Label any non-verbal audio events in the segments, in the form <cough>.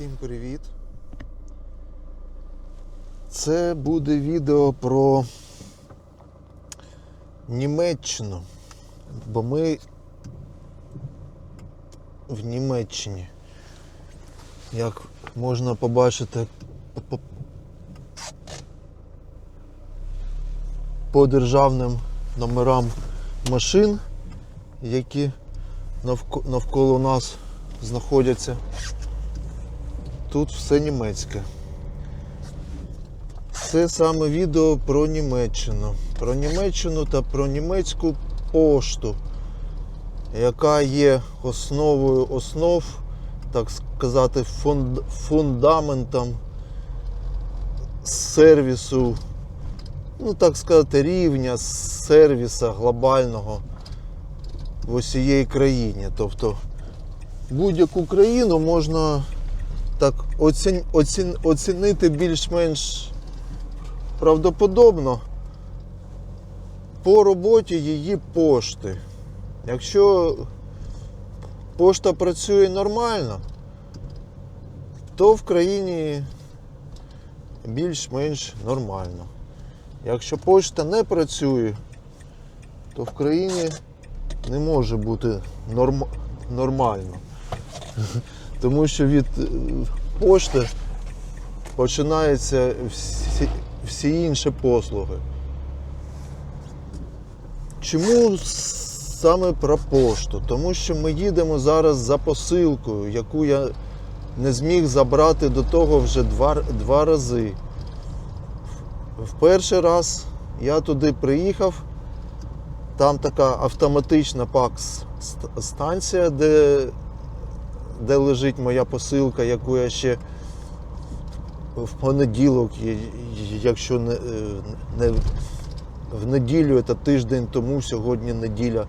Всім привіт! Це буде відео про Німеччину, бо ми в Німеччині. Як можна побачити по, державним номерам машин, які навколо нас знаходяться. Тут все німецьке. Це саме відео про Німеччину. Про Німеччину та про німецьку пошту, яка є основою основ, так сказати, фунд- фундаментом сервісу, ну так сказати, рівня сервіса глобального в усієї країні. Тобто будь-яку країну можна оцін, оцін, оцінити більш-менш правдоподобно по роботі її пошти. Якщо пошта працює нормально, то в країні більш-менш нормально. Якщо пошта не працює, то в країні не може бути норм... нормально. <laughs> Тому що від пошти починаються всі, всі інші послуги. Чому саме про пошту? Тому що ми їдемо зараз за посилкою, яку я не зміг забрати до того вже два, два рази. В перший раз я туди приїхав, там така автоматична пакс-станція, де де лежить моя посилка, яку я ще в понеділок, якщо не, е, не в неділю, це тиждень тому, сьогодні неділя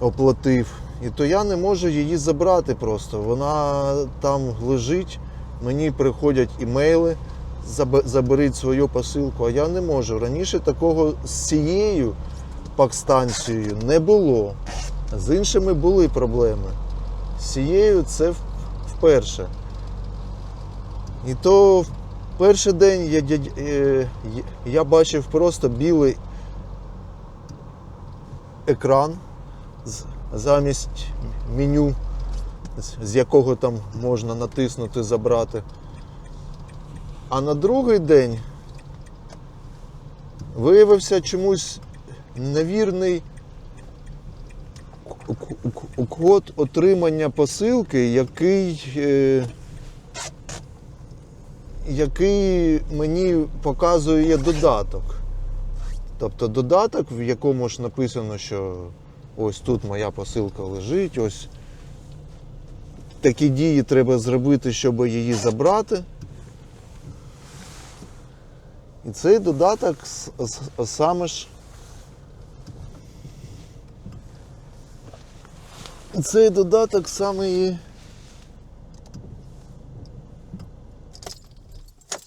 оплатив. І то я не можу її забрати просто. Вона там лежить, мені приходять імейли, «Забе- заберіть свою посилку, а я не можу. Раніше такого з цією пакстанцією не було. З іншими були проблеми. З цією це вперше. І то в перший день я, я, е, я бачив просто білий екран замість меню, з- якого там можна натиснути забрати. А на другий день виявився чомусь невірний код отримання посилки, який, е, який мені показує додаток. Тобто додаток, в якому ж написано, що ось тут моя посилка лежить, ось такі дії треба зробити, щоб її забрати. І цей додаток саме ж Цей додаток саме і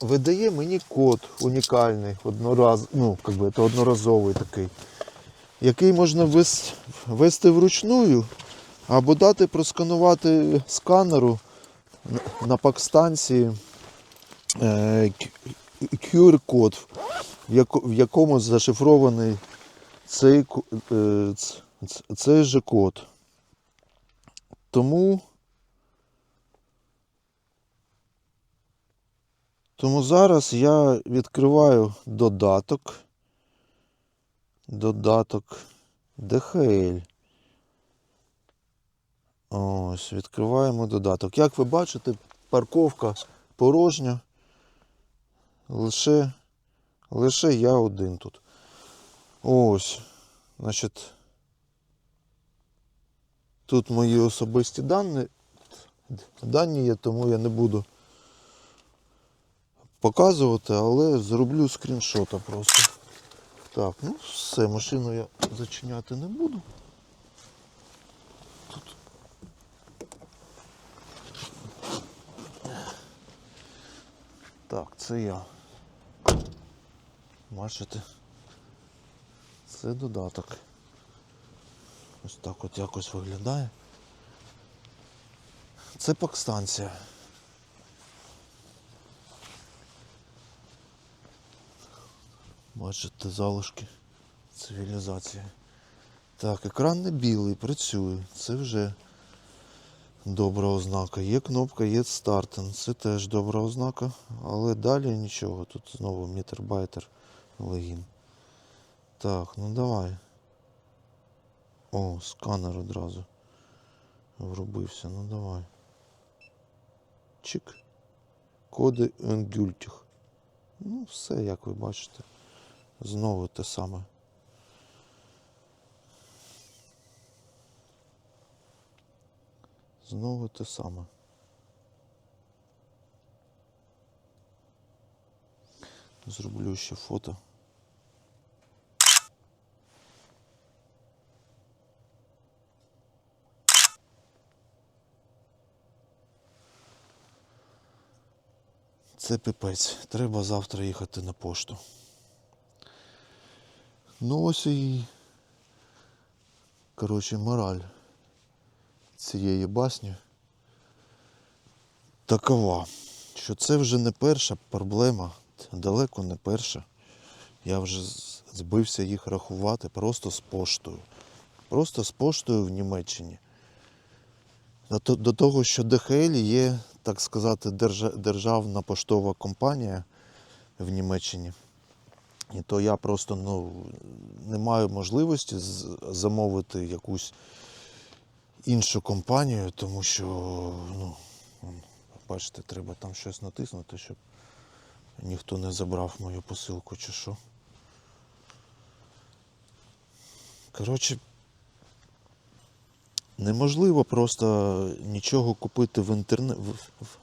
видає мені код унікальний, однораз, ну, как би, це одноразовий такий, який можна вес- ввести вручную або дати просканувати сканеру на- пакстанції QR-код, в якому зашифрований цей, цей же код. Тому. Тому зараз я відкриваю додаток. Додаток DHL. Ось, відкриваємо додаток. Як ви бачите, парковка порожня. Лише, лише я один тут. Ось. Значить. Тут мої особисті дані, дані є, тому я не буду показувати, але зроблю скріншота просто. Так, ну все, машину я зачиняти не буду. Тут. Так, це я. Бачите? Це додаток. Ось так от якось виглядає. Це пакстанція. Бачите залишки цивілізації. Так, екран не білий, працює. Це вже добра ознака. Є кнопка, є стартен. Це теж добра ознака, але далі нічого. Тут знову мітер-байтер легін. Так, ну давай. О, сканер одразу. Врубився. Ну давай. Чик. Коди Енгюльтіх. Ну, все, як ви бачите. Знову те саме. Знову те саме. Зроблю ще фото. Це пипець. Треба завтра їхати на пошту. Ну ось і. Коротше, мораль цієї басні такова, що це вже не перша проблема, далеко не перша. Я вже збився їх рахувати просто з поштою. Просто з поштою в Німеччині. До, то- до того, що ДХЛ є, так сказати, державна поштова компанія в Німеччині. І то я просто ну, не маю можливості замовити якусь іншу компанію, тому що, ну, бачите, треба там щось натиснути, щоб ніхто не забрав мою посилку чи що. Коротше, неможливо просто нічого купити в, інтерне...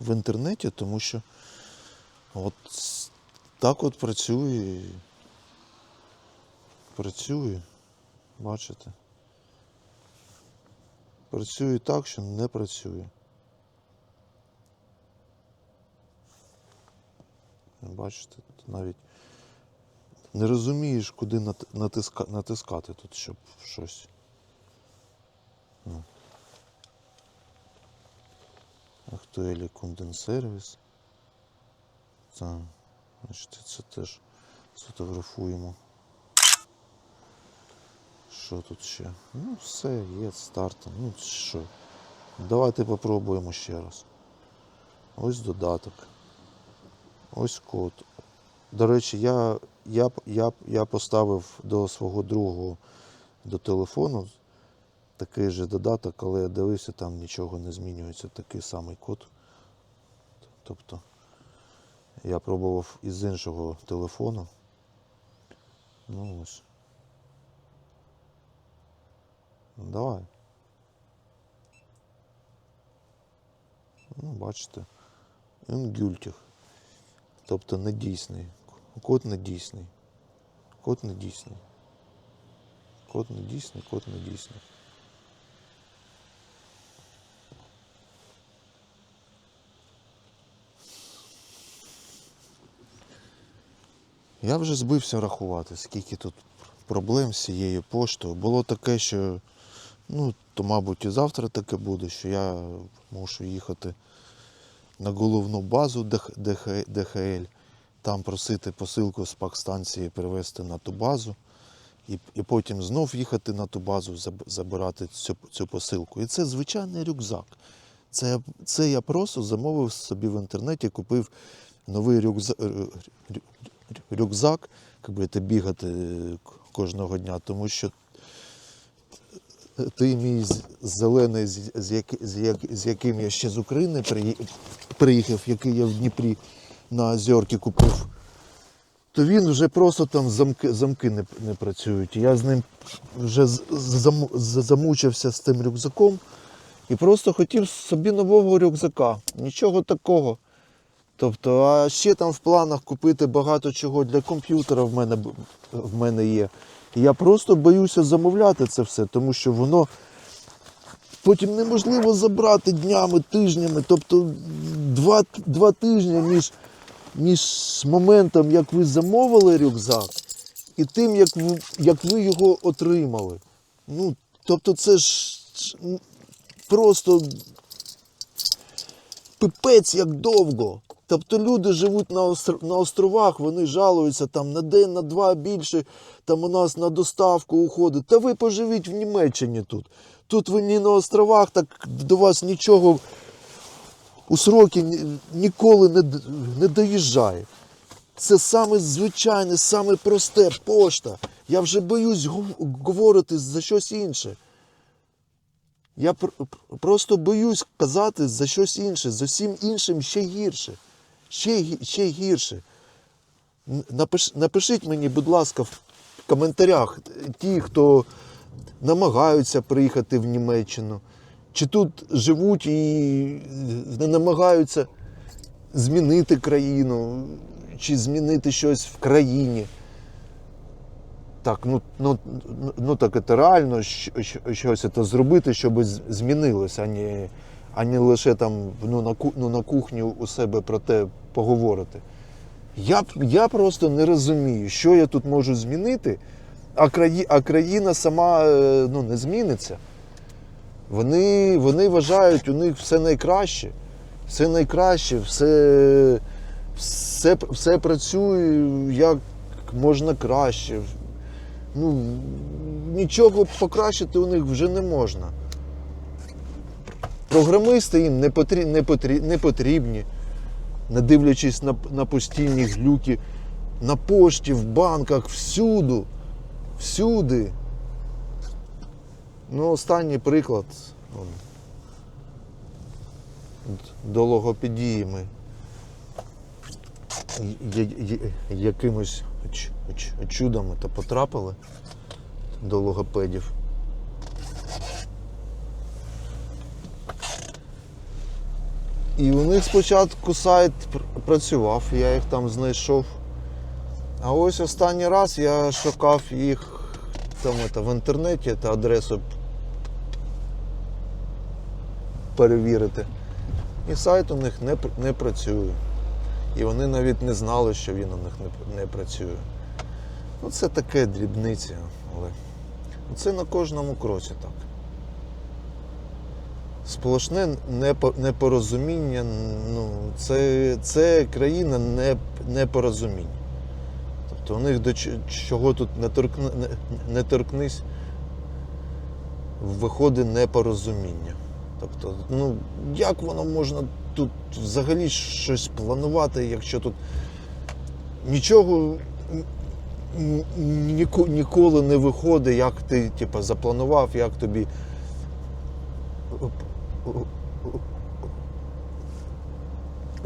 в, інтернеті, тому що от так от працює. Працює, бачите? Працює так, що не працює. Бачите, тут навіть не розумієш, куди натиска... натискати тут, щоб щось. Ну. Актуелі кунденсервіс. Так, бачите, це теж сфотографуємо. Що тут ще? Ну, все, є старт. Ну, що? Давайте попробуємо ще раз. Ось додаток. Ось код. До речі, я, я, я, я поставив до свого другого до телефону такий же додаток, але я дивився, там нічого не змінюється, такий самий код. Тобто я пробував із іншого телефону. Ну ось. Давай. Ну, бачите. Інгюльтіх. Тобто недійсний. Код недійсний. Код недійсний. Код недійсний, код недійсний. Я вже збився рахувати, скільки тут проблем з цією поштою. Було таке, що ну, то, мабуть, і завтра таке буде, що я мушу їхати на головну базу ДХ, ДХ, ДХЛ, там просити посилку з пакстанції перевезти на ту базу, і, і потім знов їхати на ту базу, забирати цю, цю посилку. І це звичайний рюкзак. Це, це я просто замовив собі в інтернеті, купив новий рюкзак, рюкзак, будете бігати кожного дня, тому що ти мій зелений, з, як, з, як, з яким я ще з України приїхав, який я в Дніпрі на озерки купив, то він вже просто там замки, замки не, не працюють. Я з ним вже зам- замучився з тим рюкзаком і просто хотів собі нового рюкзака. Нічого такого. Тобто, а ще там в планах купити багато чого для комп'ютера в мене, в мене є. Я просто боюся замовляти це все, тому що воно потім неможливо забрати днями, тижнями. Тобто два, два тижні між, між моментом, як ви замовили рюкзак, і тим, як ви, як ви його отримали. Ну, тобто, це ж просто пипець як довго. Тобто люди живуть на, на островах, вони жалуються там на день, на два більше, там у нас на доставку уходить. Та ви поживіть в Німеччині тут. Тут ви не на островах, так до вас нічого у сроки ні- ніколи не, не доїжджає. Це саме звичайне, саме просте пошта. Я вже боюсь говорити за щось інше. Я пр- пр- просто боюсь казати за щось інше, за всім іншим ще гірше. Ще, ще гірше. Напиш, напишіть мені, будь ласка, в коментарях ті, хто намагаються приїхати в Німеччину, чи тут живуть і не намагаються змінити країну, чи змінити щось в країні. Так, ну, ну, ну, ну так це реально щось це зробити, щоб змінилося, а не, а не лише там ну, на, ну, на кухні у себе про те поговорити. Я, я просто не розумію, що я тут можу змінити, а, краї, а країна сама е, ну, не зміниться. Вони, вони вважають, у них все найкраще. Все найкраще, все, все, все працює як можна краще. Ну, нічого покращити у них вже не можна. Програмисти їм не, потрі, не, потрі, не потрібні, не дивлячись на, на постійні глюки, на пошті, в банках, всюду. Всюди. Ну, останній приклад. До логопедії ми якимось ч- ч- чудом то потрапили до логопедів. І у них спочатку сайт працював, я їх там знайшов. А ось останній раз я шукав їх там это, в інтернеті та адресу перевірити. І сайт у них не, не працює. І вони навіть не знали, що він у них не, не працює. Ну, це таке дрібниця, але це на кожному кроці так. Сплошне непо- непорозуміння, ну, це, це країна не, непорозумінь. Тобто у них до чого тут не, торкни, не, торкнись, виходить непорозуміння. Тобто, ну, як воно можна тут взагалі щось планувати, якщо тут нічого ніколи не виходить, як ти типу, запланував, як тобі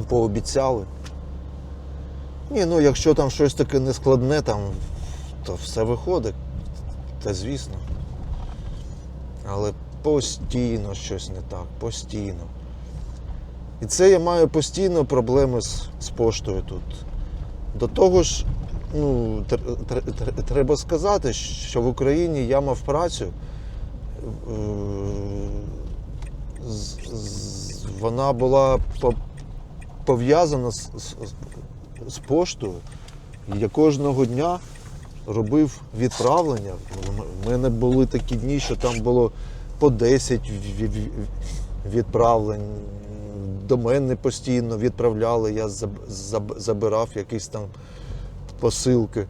пообіцяли. Ні, ну якщо там щось таке нескладне, там, то все виходить. Та звісно. Але постійно щось не так, постійно. І це я маю постійно проблеми з, з поштою тут. До того ж, ну, тр- тр- тр- треба сказати, що в Україні я мав працю. е, Вона була пов'язана з, з, з поштою. Я кожного дня робив відправлення. У мене були такі дні, що там було по 10 ві- ві- відправлень. До мене постійно відправляли, я заб- заб- забирав якісь там посилки.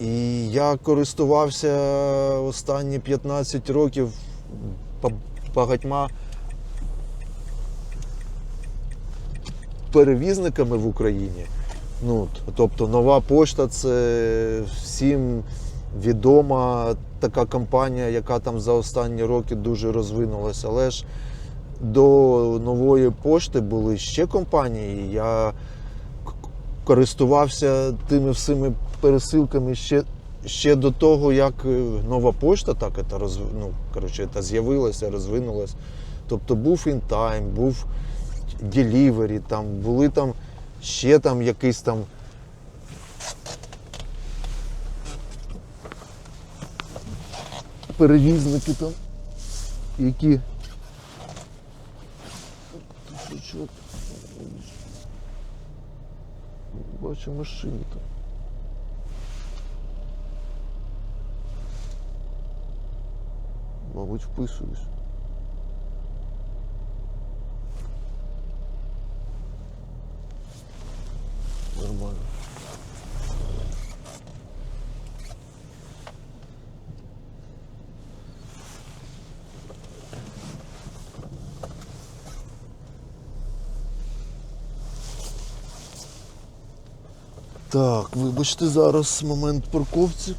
І я користувався останні 15 років багатьма перевізниками в Україні. Ну, тобто нова пошта це всім відома така компанія, яка там за останні роки дуже розвинулася. Але ж до нової пошти були ще компанії. Я користувався тими всіми пересилками ще, ще до того, як е, нова пошта так ну, коротше, з'явилася, розвинулася. Тобто був інтайм, був Delivery, там були там ще там якийсь там. Перевізники там, які. Бачу машини там. Мабуть, вписуюсь. Так, вибачте, зараз момент парковці.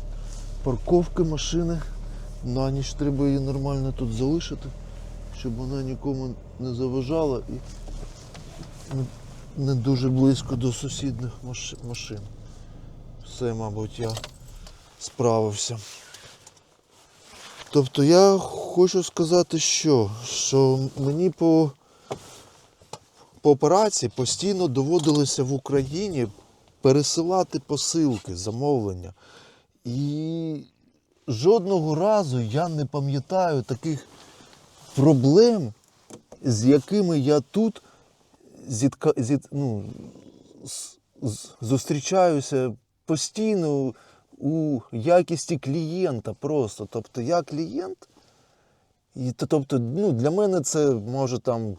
Парковки машини. На ніч треба її нормально тут залишити, щоб вона нікому не заважала і не- дуже близько до сусідних машин. Все, мабуть, я справився. Тобто я хочу сказати, що, що мені по, по операції постійно доводилося в Україні пересилати посилки, замовлення. І жодного разу я не пам'ятаю таких проблем, з якими я тут зітка, зіт, ну, з- з- зустрічаюся постійно у якісті клієнта просто. Тобто я клієнт, і тобто, ну, для мене це може там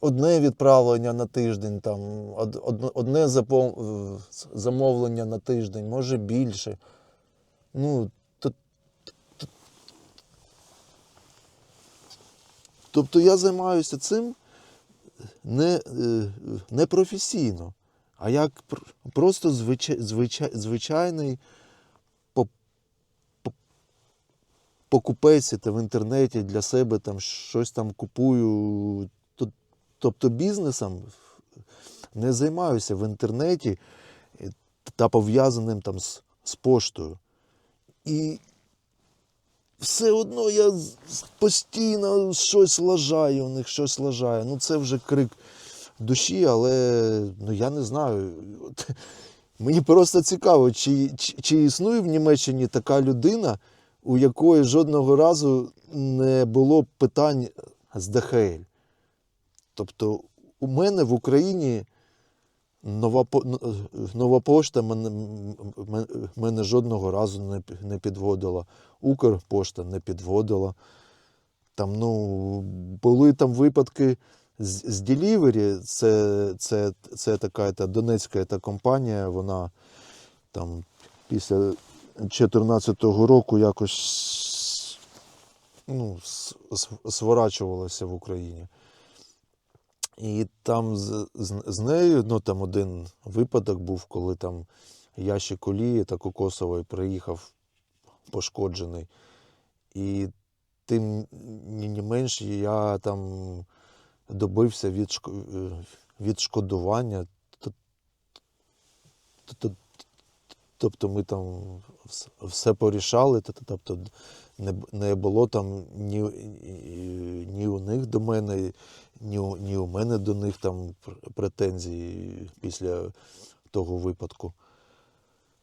одне відправлення на тиждень, там, од- од- одне е, замовлення на тиждень, може більше. Ну, то, то- тобто я займаюся цим не, е, не професійно, а як просто звичай, звичай, звичайний по- по- покупець в інтернеті для себе там щось там купую. Тоб- Тобто бізнесом не займаюся в інтернеті е, та пов'язаним там з, з поштою. І все одно я постійно щось лажаю, у них щось лажаю. Ну це вже крик душі, але ну я не знаю. <laughs> Мені просто цікаво, чи, чи, чи існує в Німеччині така людина, у якої жодного разу не було питань з ДХЛ. Тобто у мене в Україні нова, нова пошта мене, мене жодного разу не, підводила. Укрпошта не підводила. Там, ну, були там випадки з, з Delivery, це, це, це така та, донецька та компанія, вона там після 2014 року якось ну, сворачувалася в Україні. І там з, з, з нею, ну там один випадок був, коли там ящик олії та кокосової приїхав пошкоджений. І тим не менш я там добився відшко- е, відшкодування. Тобто ми там все порішали, тобто не було там ні, ні у них до мене, ні, ні у мене до них там пр- претензій після того випадку.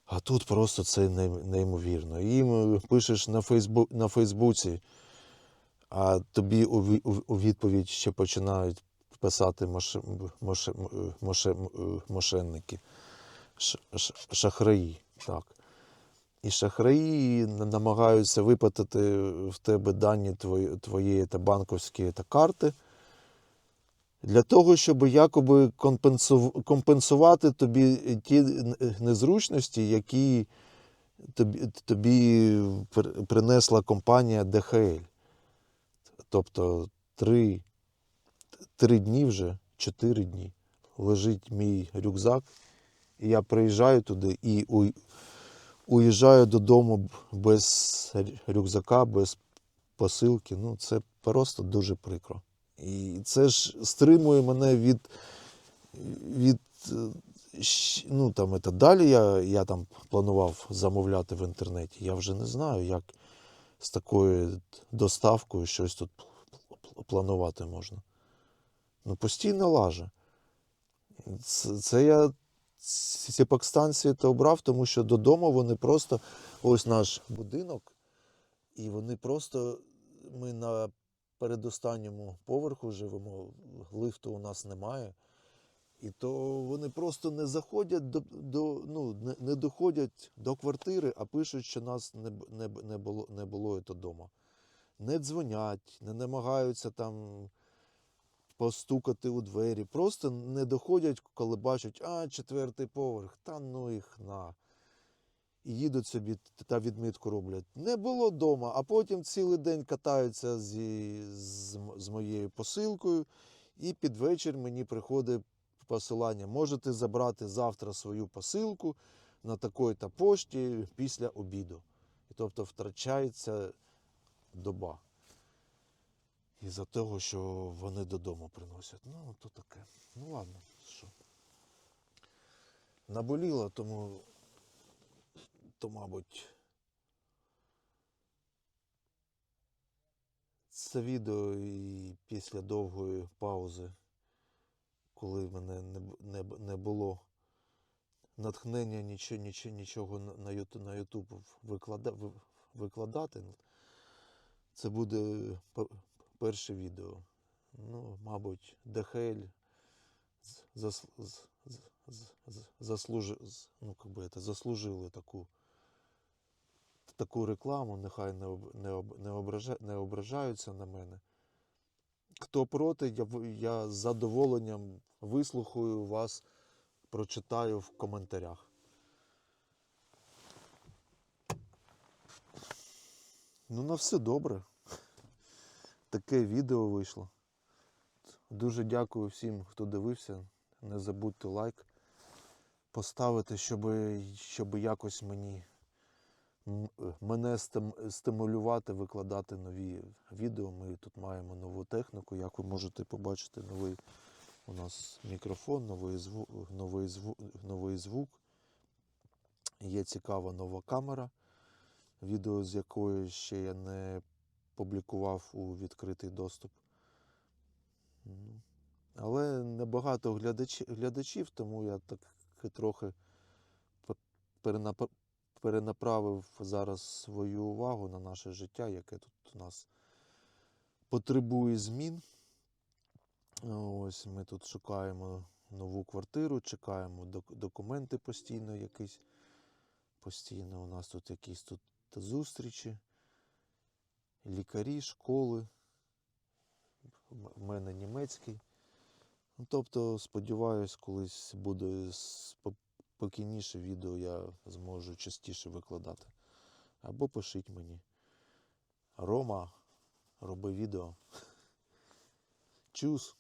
А тут просто це неймовірно. Їм пишеш на, Фейсбу, на Фейсбуці, а тобі у, відповідь ще починають писати моше, моше, мошенники, шахраї. Так. І шахраї намагаються випитати в тебе дані твої, твоєї та банковські та карти для того, щоб якоби компенсувати тобі ті незручності, які тобі, тобі принесла компанія ДХЛ. Тобто три, три дні вже, чотири дні лежить мій рюкзак, і я приїжджаю туди і уїжджаю додому без рюкзака, без посилки. Ну, це просто дуже прикро. І це ж стримує мене від, від е, ну, там, це, далі я, я там планував замовляти в інтернеті. Я вже не знаю, як з такою доставкою щось тут пл- пл- планувати можна. Ну, постійно лаже. Це, це я ці пакстанції то обрав, тому що додому вони просто ось наш будинок, і вони просто ми на передостанньому поверху живемо, лифту у нас немає. І то вони просто не заходять до, до ну, не, не доходять до квартири, а пишуть, що нас не, не, не було не було вдома. Не дзвонять, не намагаються там постукати у двері. Просто не доходять, коли бачать, а, четвертий поверх, та ну їх на. І їдуть собі та відмітку роблять. Не було вдома, а потім цілий день катаються зі, з, з моєю посилкою, і під вечір мені приходить посилання. Можете забрати завтра свою посилку на такої-то пошті після обіду. І тобто втрачається доба. Із-за того, що вони додому приносять. Ну, то таке. Ну ладно, що. Наболіло, тому, то, мабуть, це відео і після довгої паузи, коли в мене не, не, не було натхнення нічого, нічого, на, YouTube виклада, викладати, це буде перше відео. Ну, мабуть, ДХЛ з- зас, з, з, з, з- заслужи, з- ну, заслужили таку, таку рекламу, нехай не, не, обража, не ображаються на мене. Хто проти, я, я з задоволенням вислухаю вас, прочитаю в коментарях. Ну, на все добре. Таке відео вийшло. Дуже дякую всім, хто дивився. Не забудьте лайк поставити, щоб, щоб якось мені мене стимулювати, викладати нові відео. Ми тут маємо нову техніку, як ви можете побачити, новий у нас мікрофон, новий звук, новий звук, новий звук. Є цікава нова камера, відео з якої ще я не публікував у відкритий доступ. Ну, Але небагато глядачі, глядачів, тому я так трохи перенаправив зараз свою увагу на наше життя, яке тут у нас потребує змін. Ось ми тут шукаємо нову квартиру, чекаємо документи постійно якісь. Постійно у нас тут якісь тут зустрічі, лікарі, школи. В мене німецький. Ну, тобто, сподіваюсь, колись буде спокійніше відео, я зможу частіше викладати. Або пишіть мені. Рома, роби відео. <laughs> Чус.